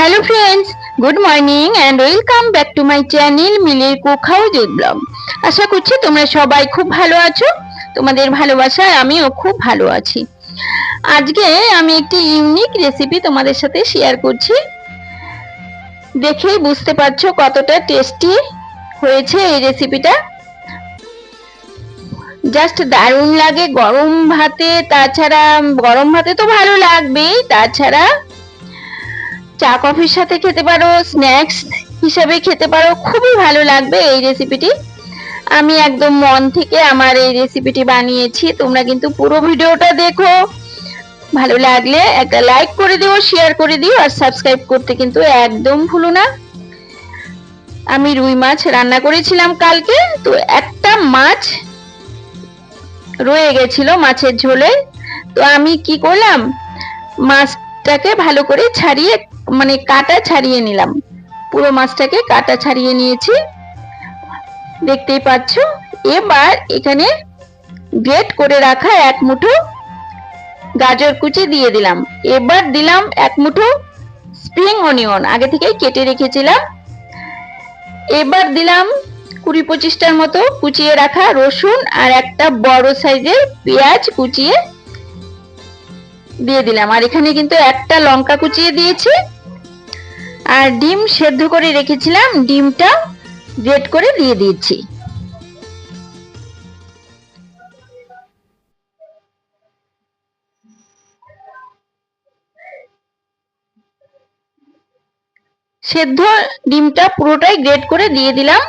Hello friends good morning and welcome back to my channel মিলির cook house blog আশা করছি তোমরা সবাই খুব ভালো আছো। তোমাদের ভালোবাসায় আমিও খুব ভালো আছি। আজকে আমি একটি ইউনিক রেসিপি তোমাদের সাথে শেয়ার করছি। দেখেই বুঝতে পারছ কতটা টেস্টি হয়েছে এই রেসিপিটা জাস্ট দারুণ লাগে গরম ভাতে, তাছাড়া গরম ভাতে তো ভালো লাগবেই, তাছাড়া চা কফির সাথে খেতে পারো স্ন্যাক্স হিসাবে খেতে পারো, খুবই ভালো লাগবে এই রেসিপিটি আমি একদম মন থেকে আমার এই রেসিপিটি বানিয়েছি, তোমরা কিন্তু পুরো ভিডিওটা দেখো। ভালো লাগলে একটা লাইক করে দিও শেয়ার করে দিও, আর সাবস্ক্রাইব করতে কিন্তু একদম ভুলো না। আমি রুই মাছ রান্না করেছিলাম কালকে, তো একটা মাছ রয়ে গেছিল মাছের ঝোলে। তো আমি কি করলাম, মাছটাকে ভালো করে ছাড়িয়ে মানে কাটা ছাড়িয়ে নিলাম। পুরো মাছটাকে কাটা ছাড়িয়ে নিয়েছি। দেখতেই পাচ্ছ? এবার এখানে গ্রেট করে রাখা এক মুঠো গাজর কুচি দিয়ে দিলাম। এবার দিলাম এক মুঠো স্প্রিং অনিয়ন, আগে থেকে কেটে রেখেছিলাম। এবার দিলাম কুড়ি পঁচিশটার মতো কুচিয়ে রাখা রসুন আর একটা বড় সাইজের পেঁয়াজ কুচিয়ে দিয়ে দিলাম। আর এখানে কিন্তু একটা লঙ্কা কুচিয়ে দিয়েছি। আর ডিম সেদ্ধ করে রেখেছিলাম, ডিমটা গ্রেট করে দিয়ে দিয়েছি। সেদ্ধ ডিমটা পুরোটাই গ্রেট করে দিয়ে দিলাম।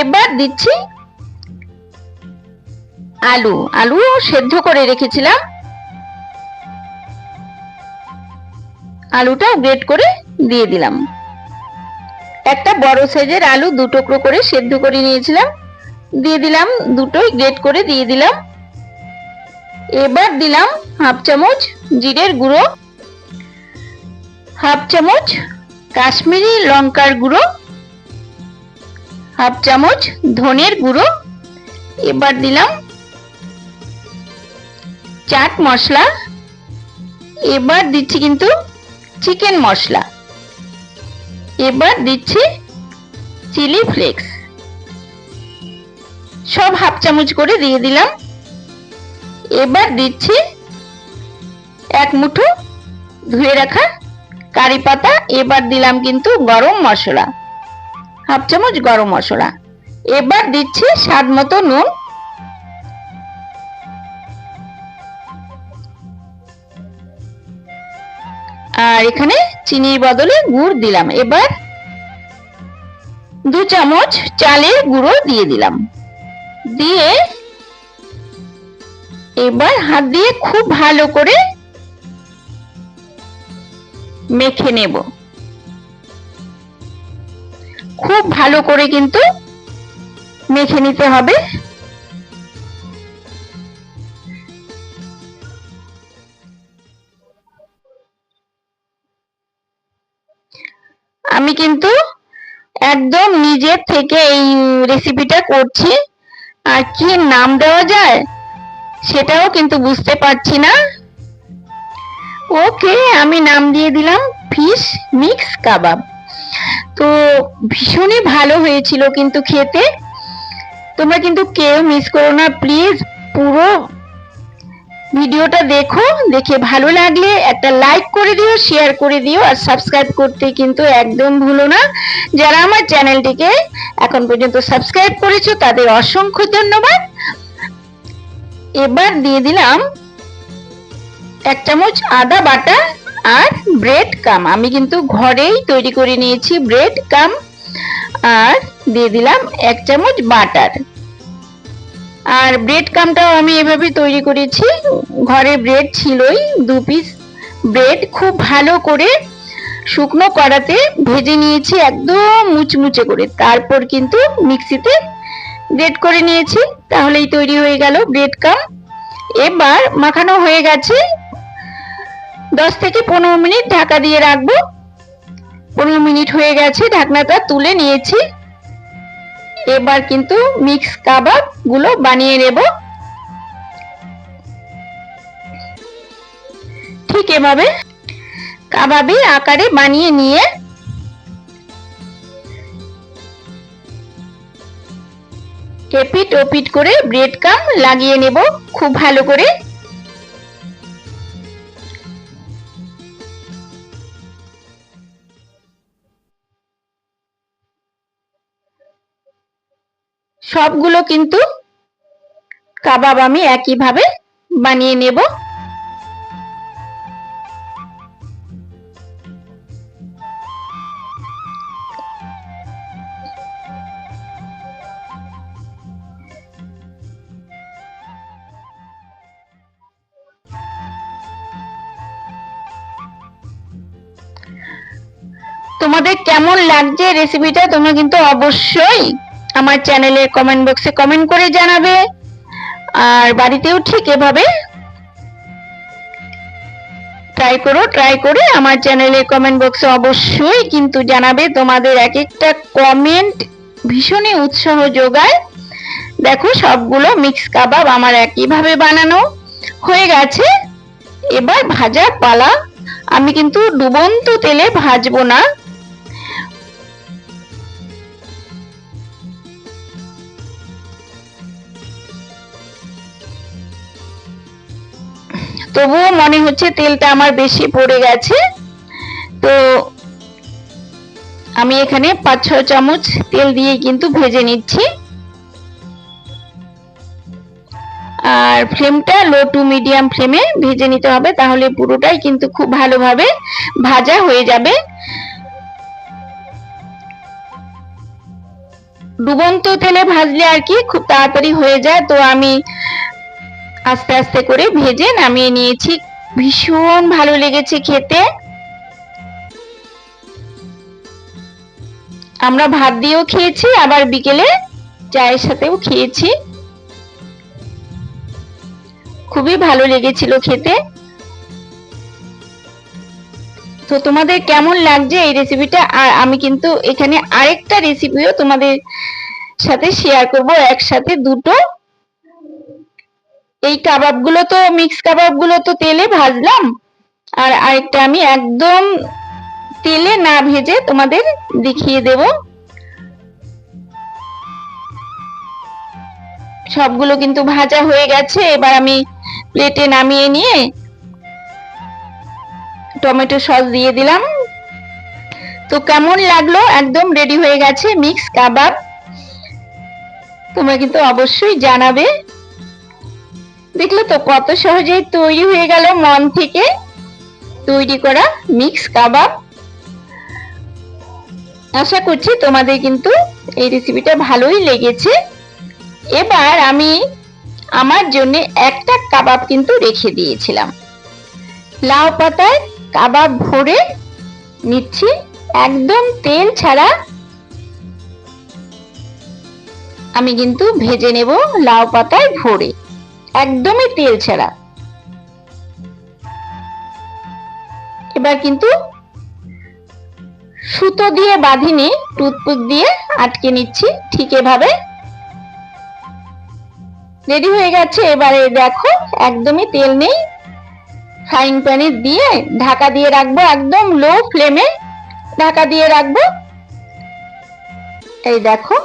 এবার দিচ্ছি আলু। আলু সেদ্ধ করে রেখেছিলাম। আলুটা গ্রেট করে দিয়ে দিলাম। একটা বড় সাইজের আলু দু টুকরো করে সেদ্ধ করে নিয়েছিলাম। দিয়ে দিলাম দুটোই গ্রেট করে দিয়ে দিলাম। এবার দিলাম হাফ চামচ জিরের গুঁড়ো, হাফ চামচ কাশ্মীরি লঙ্কার গুঁড়ো, হাফ চামচ ধনের গুঁড়ো। এবার দিলাম চাট মশলা। এবার দিচ্ছি কিন্তু চিকেন মশলা। এবার দিচ্ছি চিলি ফ্লেক্স। সব হাফ চামচ করে দিয়ে দিলাম। এবার দিচ্ছি এক মুঠো ধুয়ে রাখা কারি পাতা। এবার দিলাম কিন্তু গরম মশলা, হাফ চামচ গরম মশলা। এবার দিচ্ছি স্বাদ মতো নুন। আর এখানে চিনির বদলে গুড় দিলাম। এবার দু চামচ চালের গুঁড়ো দিয়ে দিলাম। দিয়ে এবার হাত দিয়ে খুব ভালো করে মেখে নেব। খুব ভালো করে কিন্তু মেখে নিতে হবে। আমি কিন্তু একদম নিজের থেকে এই রেসিপিটা করছি। আর কি নাম দেওয়া যায়, সেটাও কিন্তু বুঝতে পারছি না। ওকে আমি নাম দিয়ে দিলাম ফিশ মিক্স কাবাব তো ভীষণই ভালো হয়েছিল কিন্তু খেতে। তোমরা কিন্তু কেউ মিস করো না প্লিজ পুরো ভিডিওটা দেখো, দেখে ভালো লাগলে একটা লাইক করে দিও শেয়ার করে দিও, আর সাবস্ক্রাইব করতে কিন্তু একদম ভুলো না। যারা আমার চ্যানেলটিকে এখন পর্যন্ত সাবস্ক্রাইব করেছ, তাদের অসংখ্য ধন্যবাদ। এবার দিয়ে দিলাম এক চামচ আদা বাটা আর ব্রেড কাম আমি কিন্তু ঘরেই তৈরি করে নিয়েছি ব্রেড কাম আর দিয়ে দিলাম এক চামচ বাটার আর ব্রেড কামটাও আমি এভাবে তৈরি করেছি। ঘরে ব্রেড ছিলই, দু পিস ব্রেড খুব ভালো করে শুকনো কড়াতে ভেজে নিয়েছি, একদম মুচমুচে করে। তারপর কিন্তু মিক্সিতে গ্রেট করে নিয়েছি, তাহলেই তৈরি হয়ে গেল ব্রেড কাম এবার মাখানো হয়ে গেছে। দশ থেকে পনেরো মিনিট ঢাকা দিয়ে রাখব। পনেরো মিনিট হয়ে গেছে, ঢাকনাটা তুলে নিয়েছি। এবার কিন্তু মিক্স কাবাবগুলো বানিয়ে নেব। ঠিক এভাবে কাবাবের আকারে বানিয়ে নিয়ে এপিট ওপিট করে ব্রেড কাম লাগিয়ে নেব খুব ভালো করে। সবগুলো কিন্তু কাবাব আমি একইভাবে বানিয়ে নেব। তোমাদের কেমন লাগছে রেসিপিটা তোমরা কিন্তু অবশ্যই আমার চ্যানেলে কমেন্ট বক্সে কমেন্ট করে জানাবে। আর বাড়িতেও ঠিক এভাবে ট্রাই করো ট্রাই করে আমার চ্যানেলে কমেন্ট বক্সে অবশ্যই কিন্তু জানাবে। তোমাদের এক একটা কমেন্ট ভীষণই উৎসাহ যোগায়। দেখো সবগুলো মিক্স কাবাব আমার একইভাবে বানানো হয়ে গেছে। এবার ভাজার পালা। আমি কিন্তু ডুবন্ত তেলে ভাজবো না। তবুও মনে হচ্ছে তেলটা আমার বেশি পড়ে গেছে। তো আমি এখানে পাঁচ ছ চামচ তেল দিয়ে কিন্তু ভেজে নিচ্ছি। আর ফ্লেমটা লো টু মিডিয়াম ফ্লেমে ভেজে নিতে হবে, তাহলে পুরোটাই কিন্তু খুব ভালোভাবে ভাজা হয়ে যাবে। ডুবন্ত তেলে ভাজলে আর কি খুব তাড়াতাড়ি হয়ে যায়। তো আমি আস্তে আস্তে করে ভেজে নামিয়ে নিয়েছি। ভীষণ ভালো লেগেছে খেতে। আমরা ভাত দিয়েও খেয়েছি, আবার বিকেলে চায়ের সাথেও খেয়েছি। খুবই ভালো লেগেছিল খেতে। তো তোমাদের কেমন লাগছে এই রেসিপিটা আর আমি কিন্তু এখানে আরেকটা রেসিপিও তোমাদের সাথে শেয়ার করব। একসাথে দুটো এই কাবাবগুলো তো মিক্স কাবাবগুলো তো তেলে ভাজলাম। আর আরেকটা আমি একদম তেলে না ভেজে তোমাদের দেখিয়ে দেব। সবগুলো কিন্তু ভাজা হয়ে গেছে, এবার আমি প্লেটে নামিয়ে নিয়ে টমেটো সস দিয়ে দিলাম। তো কেমন লাগল? একদম রেডি হয়ে গেছে মিক্স কাবাব। তোমরা কিন্তু অবশ্যই জানাবে। দেখলে তো কত সহজেই তৈরি হয়ে গেল মন থেকে। তৈরি করা মিক্স কাবাব। আশা করছি তোমাদের কিন্তু এই রেসিপিটা ভালোই লেগেছে। এবার আমি আমার জন্য একটা কাবাব কিন্তু রেখে দিয়েছিলাম। লাউ পাতায় কাবাব ভরে নিচ্ছি, একদম তেল ছাড়া। আমি কিন্তু ভেজে নেব লাউ পাতায় ভরে। একদমই তেল ছাড়া। এবার কিন্তু সুতো দিয়ে বাঁধিনি, টুথপিক দিয়ে আটকে নিচ্ছি, ঠিক এভাবে। রেডি হয়ে গেছে, এবারে দেখো, একদমই তেল নেই। ফ্রাইং প্যানে দিয়ে ঢাকা দিয়ে রাখব একদম লো ফ্লেমে ঢাকা দিয়ে রাখব। এই দেখো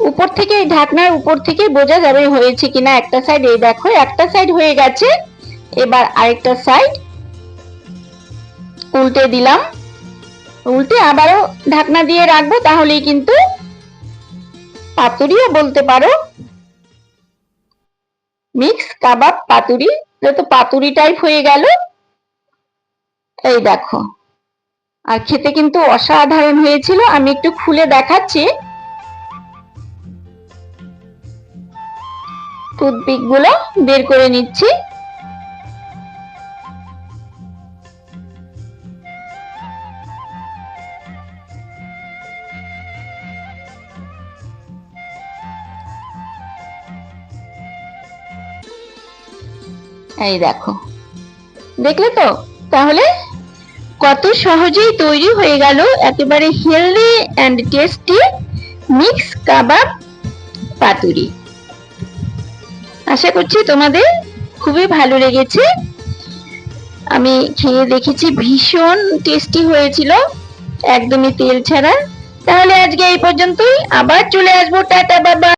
উপর থেকে এই ঢাকনার উপর থেকে বোঝা যাবে হয়েছে কিনা একটা সাইড এই দেখো, একটা সাইড হয়ে গেছে। এবার আরেকটা সাইড উল্টে দিলাম। উল্টে আবারও ঢাকনা দিয়ে রাখব, তাহলেই কিন্তু পাতুরিও বলতে পারো। মিক্স কাবাব, পাতুরি তো পাতুরি টাইপ হয়ে গেল। এই দেখো। আর খেতে কিন্তু অসাধারণ হয়েছিল। আমি একটু খুলে দেখাচ্ছি। টুথপিকগুলো বের করে নিচ্ছি। এই দেখো। দেখলে তো? তাহলে কত সহজেই তৈরি হয়ে গেল একেবারে হেলদি অ্যান্ড টেস্টি মিক্স কাবাব পাতুরি। আশা করছি তোমাদের খুবই ভালো লেগেছে। আমি খেয়ে দেখেছি ভীষণ টেস্টি হয়েছিল, একদমই তেল ছাড়া। তাহলে আজকে এই পর্যন্তই, আবার চলে আসব, টাটা বাবা